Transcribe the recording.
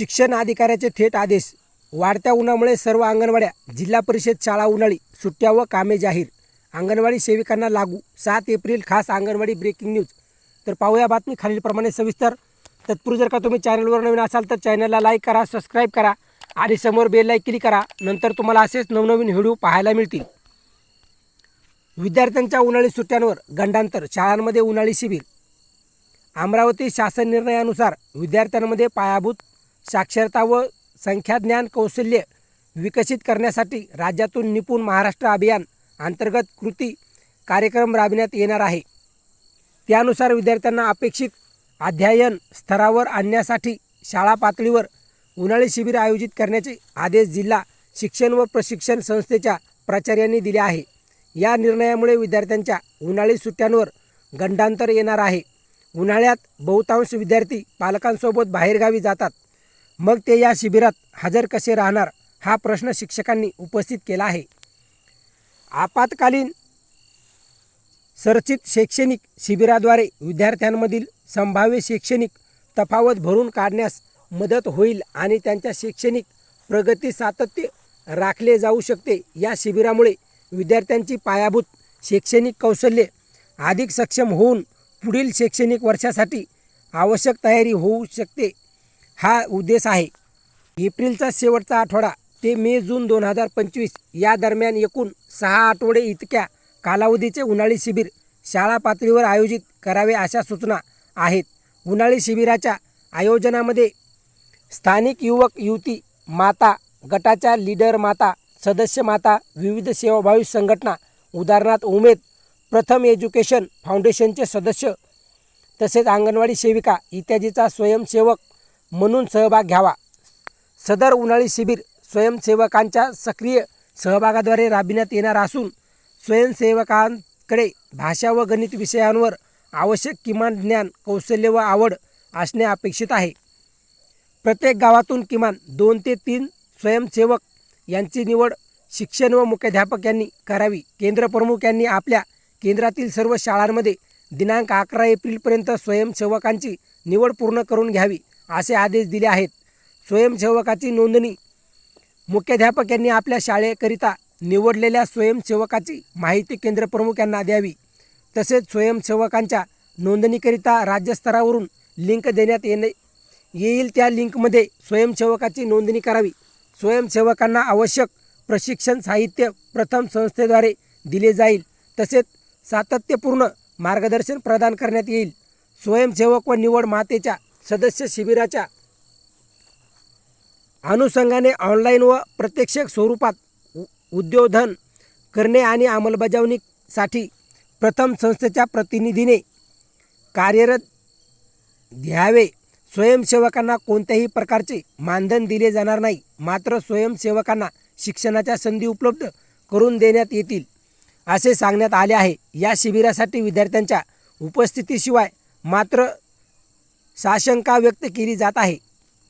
शिक्षण अधिकाऱ्याचे थेट आदेश. वाढत्या उन्हामुळे सर्व अंगणवाड्या जिल्हा परिषद शाळा उन्हाळी सुट्ट्या व कामे जाहीर. अंगणवाडी सेविकांना लागू. सात एप्रिल खास अंगणवाडी ब्रेकिंग न्यूज तर पाहूया बातमी खालीलप्रमाणे सविस्तर. तत्पूर्वी जर का तुम्ही चॅनलवर नवीन असाल तर चॅनलला लाईक करा सबस्क्राईब करा आणि समोर बेल लाईक क्लिक करा. नंतर तुम्हाला असेच नवनवीन व्हिडिओ पाहायला मिळतील. विद्यार्थ्यांच्या उन्हाळी सुट्ट्यांवर गंडांतर शाळांमध्ये उन्हाळी शिबिर. अमरावती शासन निर्णयानुसार विद्यार्थ्यांमध्ये पायाभूत साक्षरता व संख्याज्ञान कौशल्य विकसित करण्यासाठी राज्यातून निपुण महाराष्ट्र अभियान अंतर्गत कृती कार्यक्रम राबविण्यात येणार आहे. त्यानुसार विद्यार्थ्यांना अपेक्षित अध्ययन स्तरावर आणण्यासाठी शाळा पातळीवर उन्हाळी शिबिर आयोजित करण्याचे आदेश जिल्हा शिक्षण व प्रशिक्षण संस्थेच्या प्राचार्यांनी दिले आहे. या निर्णयामुळे विद्यार्थ्यांच्या उन्हाळी सुट्ट्यांवर गंडांतर येणार आहे. उन्हाळ्यात बहुतांश विद्यार्थी पालकांसोबत बाहेरगावी जातात. मग ते या शिबिरात हजर कसे राहणार हा प्रश्न शिक्षकांनी उपस्थित केला आहे. आपत्कालीन सरचित शैक्षणिक शिबिराद्वारे विद्यार्थ्यांमधील संभाव्य शैक्षणिक तफावत भरून काढण्यास मदत होईल आणि त्यांच्या शैक्षणिक प्रगती सातत्य राखले जाऊ शकते. या शिबिरामुळे विद्यार्थ्यांची पायाभूत शैक्षणिक कौशल्ये अधिक सक्षम होऊन पुढील शैक्षणिक वर्षासाठी आवश्यक तयारी होऊ शकते. हा उद्देश आहे. एप्रिलचा शेवटचा आठवडा ते मे जून दोन हजार पंचवीस या दरम्यान एकूण सहा आठवडे इतक्या कालावधीचे उन्हाळी शिबिर शाळा पातळीवर आयोजित करावे अशा सूचना आहेत. उन्हाळी शिबिराच्या आयोजनामध्ये स्थानिक युवक युवती माता गटाच्या लीडर माता सदस्य माता विविध सेवाभावी संघटना उदाहरणार्थ उमेद प्रथम एज्युकेशन फाउंडेशनचे सदस्य तसेच अंगणवाडी सेविका इत्यादीचा स्वयंसेवक म्हणून सहभाग घ्यावा. सदर उन्हाळी शिबिर स्वयंसेवकांच्या सक्रिय सहभागाद्वारे राबविण्यात येणार असून स्वयंसेवकांकडे भाषा व गणित विषयांवर आवश्यक किमान ज्ञान कौशल्य व आवड असणे अपेक्षित आहे. प्रत्येक गावातून किमान दोन ते तीन स्वयंसेवक यांची निवड शिक्षण व मुख्याध्यापक यांनी करावी. केंद्रप्रमुख यांनी आपल्या केंद्रातील सर्व शाळांमध्ये दिनांक अकरा एप्रिलपर्यंत स्वयंसेवकांची निवड पूर्ण करून घ्यावी. असे आदेश दिले आहेत. स्वयंसेवकाची नोंदणी. मुख्याध्यापक यांनी आपल्या शाळेकरिता निवडलेल्या स्वयंसेवकाची माहिती केंद्रप्रमुख यांना द्यावी. तसेच स्वयंसेवकांच्या नोंदणीकरिता राज्यस्तरावरून लिंक देण्यात येणे येईल त्या लिंकमध्ये स्वयंसेवकाची नोंदणी करावी. स्वयंसेवकांना आवश्यक प्रशिक्षण साहित्य प्रथम संस्थेद्वारे दिले जाईल. तसेच सातत्यपूर्ण मार्गदर्शन प्रदान करण्यात येईल. स्वयंसेवक व निवड मातेच्या सदस्य शिबिराच्या अनुषंगाने ऑनलाईन व प्रत्यक्ष स्वरूपात उ- उद्योधन करणे आणि अंमलबजावणीसाठी प्रथम संस्थेच्या प्रतिनिधीने कार्यरत घ्यावे. स्वयंसेवकांना कोणत्याही प्रकारचे मानधन दिले जाणार नाही. मात्र स्वयंसेवकांना शिक्षणाच्या संधी उपलब्ध करून देण्यात येतील असे सांगण्यात आले आहे. या शिबिरासाठी विद्यार्थ्यांच्या उपस्थितीशिवाय मात्र साशंका व्यक्त केली जात आहे.